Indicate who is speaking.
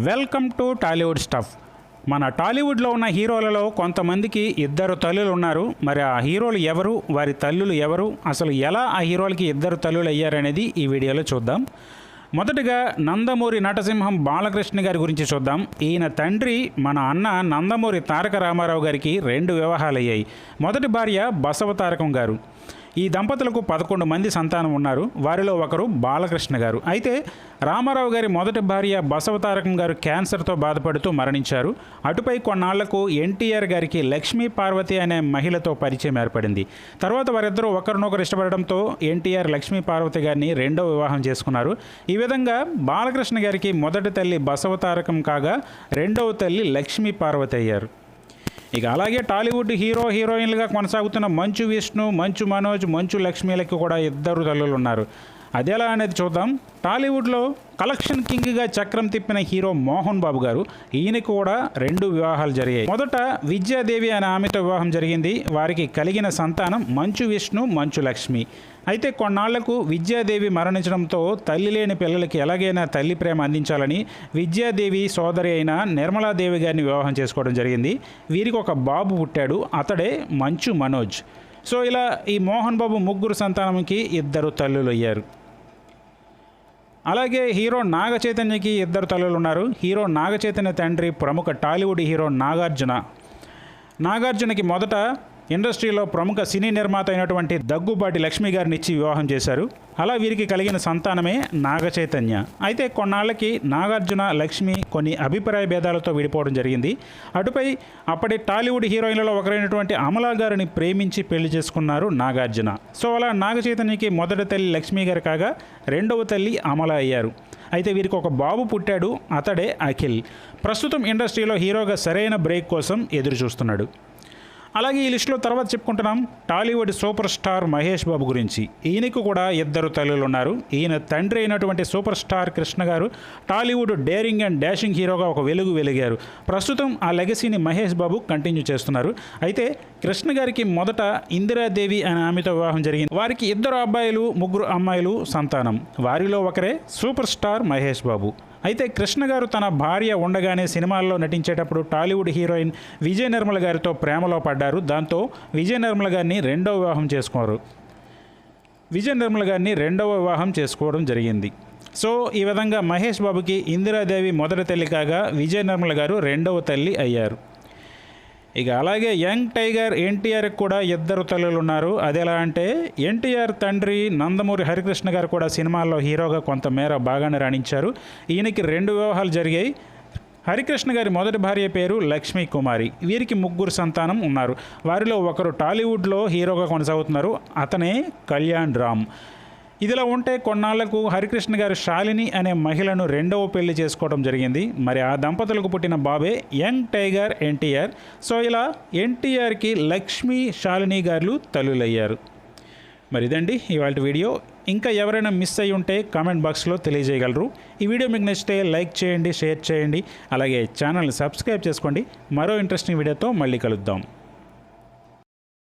Speaker 1: Welcome to Tollywood stuff. మన టాలీవుడ్లో ఉన్న హీరోలలో కొంతమందికి ఇద్దరు తల్లులు ఉన్నారు. మరి ఆ హీరోలు ఎవరు? వారి తల్లులు ఎవరు? అసలు ఎలా ఆ హీరోలకి ఇద్దరు తల్లులు అయ్యారనేది ఈ వీడియోలో చూద్దాం. మొదటగా నందమూరి నటసింహం బాలకృష్ణ గారి గురించి చూద్దాం. ఈయన తండ్రి మన అన్న నందమూరి తారక రామారావు గారికి రెండు వివాహాలు అయ్యాయి మొదటి భార్య బసవ తారకం గారు. ఈ దంపతులకు పదకొండు మంది సంతానం ఉన్నారు. వారిలో ఒకరు బాలకృష్ణ గారు. అయితే రామారావు గారి మొదటి భార్య బసవతారకం గారు క్యాన్సర్తో బాధపడుతూ మరణించారు. అటుపై కొన్నాళ్ళకు ఎన్టీఆర్ గారికి లక్ష్మీ పార్వతి అనే మహిళతో పరిచయం ఏర్పడింది. తర్వాత వారిద్దరూ ఒకరినొకరు ఇష్టపడడంతో ఎన్టీఆర్ లక్ష్మీ పార్వతి గారిని రెండో వివాహం చేసుకున్నారు. ఈ విధంగా బాలకృష్ణ గారికి మొదటి తల్లి బసవతారకం కాగా రెండవ తల్లి లక్ష్మీ పార్వతి అయ్యారు. ఇక అలాగే టాలీవుడ్ హీరో హీరోయిన్లుగా కొనసాగుతున్న మంచు విష్ణు మంచు మనోజ్ మంచు లక్ష్మీలకి కూడా ఇద్దరు తల్లులు ఉన్నారు అదెలా అనేది చూద్దాం. టాలీవుడ్లో కలెక్షన్ కింగ్గా చక్రం తిప్పిన హీరో మోహన్ బాబు గారు ఈయన కూడా రెండు వివాహాలు జరిగాయి. మొదట విద్యాదేవి అనే ఆమెతో వివాహం జరిగింది. వారికి కలిగిన సంతానం మంచు విష్ణు మంచు లక్ష్మి. అయితే కొన్నాళ్ళకు విద్యాదేవి మరణించడంతో తల్లి లేని పిల్లలకి ఎలాగైనా తల్లి ప్రేమ అందించాలని విద్యాదేవి సోదరి అయిన నిర్మలాదేవి గారిని వివాహం చేసుకోవడం జరిగింది. వీరికి ఒక బాబు పుట్టాడు. అతడే మంచు మనోజ్. సో ఇలా ఈ మోహన్ బాబు ముగ్గురు సంతానంకి ఇద్దరు తల్లులు అయ్యారు. అలాగే హీరో నాగ చైతన్యకి ఇద్దరు తల్లులు ఉన్నారు హీరో నాగ చైతన్య తండ్రి ప్రముఖ టాలీవుడ్ హీరో నాగార్జున. నాగార్జునకి మొదట ఇండస్ట్రీలో ప్రముఖ సినీ నిర్మాత అయినటువంటి దగ్గుబాటి లక్ష్మి గారిని ఇచ్చి వివాహం చేశారు. అలా వీరికి కలిగిన సంతానమే నాగ చైతన్య అయితే కొన్నాళ్ళకి నాగార్జున లక్ష్మి కొన్ని అభిప్రాయ భేదాలతో విడిపోవడం జరిగింది. అటుపై అప్పటి టాలీవుడ్ హీరోయిన్లలో ఒకరైనటువంటి అమలా గారిని ప్రేమించి పెళ్ళి చేసుకున్నారు నాగార్జున. సో అలా నాగ చైతన్యకి మొదటి తల్లి లక్ష్మి గారు కాగా రెండవ తల్లి అమల అయ్యారు. అయితే వీరికి ఒక బాబు పుట్టాడు అతడే అఖిల్. ప్రస్తుతం ఇండస్ట్రీలో హీరోగా సరైన బ్రేక్ కోసం ఎదురు చూస్తున్నాడు అలాగే ఈ లిస్టులో తర్వాత చెప్పుకుంటున్నాం టాలీవుడ్ సూపర్ స్టార్ మహేష్ బాబు గురించి. ఈయనకు కూడా ఇద్దరు తల్లులు ఉన్నారు. ఈయన తండ్రి అయినటువంటి సూపర్ స్టార్ కృష్ణ గారు టాలీవుడ్ డేరింగ్ అండ్ డాషింగ్ హీరోగా ఒక వెలుగు వెలిగారు. ప్రస్తుతం ఆ లెగసీని మహేష్ బాబు కంటిన్యూ చేస్తున్నారు. అయితే కృష్ణ గారికి మొదట ఇందిరాదేవి అనే ఆమెతో వివాహం జరిగింది. వారికి ఇద్దరు అబ్బాయిలు ముగ్గురు అమ్మాయిలు సంతానం. వారిలో ఒకరే సూపర్ స్టార్ మహేష్ బాబు. అయితే కృష్ణ గారు తన భార్య ఉండగానే సినిమాల్లో నటించేటప్పుడు టాలీవుడ్ హీరోయిన్ విజయ నిర్మల గారితో ప్రేమలో పడ్డారు. దాంతో విజయ నిర్మల గారిని రెండవ వివాహం చేసుకున్నారు విజయ నిర్మల గారిని రెండవ వివాహం చేసుకోవడం జరిగింది. సో ఈ విధంగా మహేష్ బాబుకి ఇందిరాదేవి మొదటి తల్లి కాగా విజయ నిర్మల గారు రెండవ తల్లి అయ్యారు. ఇక అలాగే యంగ్ టైగర్ ఎన్టీఆర్కి కూడా ఇద్దరు తల్లులు ఉన్నారు అది ఎలా అంటే ఎన్టీఆర్ తండ్రి నందమూరి హరికృష్ణ గారు కూడా సినిమాల్లో హీరోగా కొంతమేర బాగానే రాణించారు. ఈయనకి రెండు వివాహాలు జరిగాయి. హరికృష్ణ గారి మొదటి భార్య పేరు లక్ష్మీ కుమారి. వీరికి ముగ్గురు సంతానం ఉన్నారు. వారిలో ఒకరు టాలీవుడ్లో హీరోగా కొనసాగుతున్నారు. అతనే కళ్యాణ్ రామ్. ఇదిలా ఉంటే కొన్నాళ్ళకు హరికృష్ణ గారు శాలిని అనే మహిళను రెండవ పెళ్ళి చేసుకోవడం జరిగింది. మరి ఆ దంపతులకు పుట్టిన బాబే యంగ్ టైగర్ ఎన్టీఆర్. సో ఇలా ఎన్టీఆర్కి లక్ష్మీ శాలిని గారు తల్లులయ్యారు. మరి ఇదండి ఇవాళ వీడియో. ఇంకా ఎవరైనా మిస్ అయ్యి ఉంటే కామెంట్ బాక్స్లో తెలియజేయగలరు. ఈ వీడియో మీకు నచ్చితే లైక్ చేయండి షేర్ చేయండి. అలాగే ఛానల్ని సబ్స్క్రైబ్ చేసుకోండి. మరో ఇంట్రెస్టింగ్ వీడియోతో మళ్ళీ కలుద్దాం.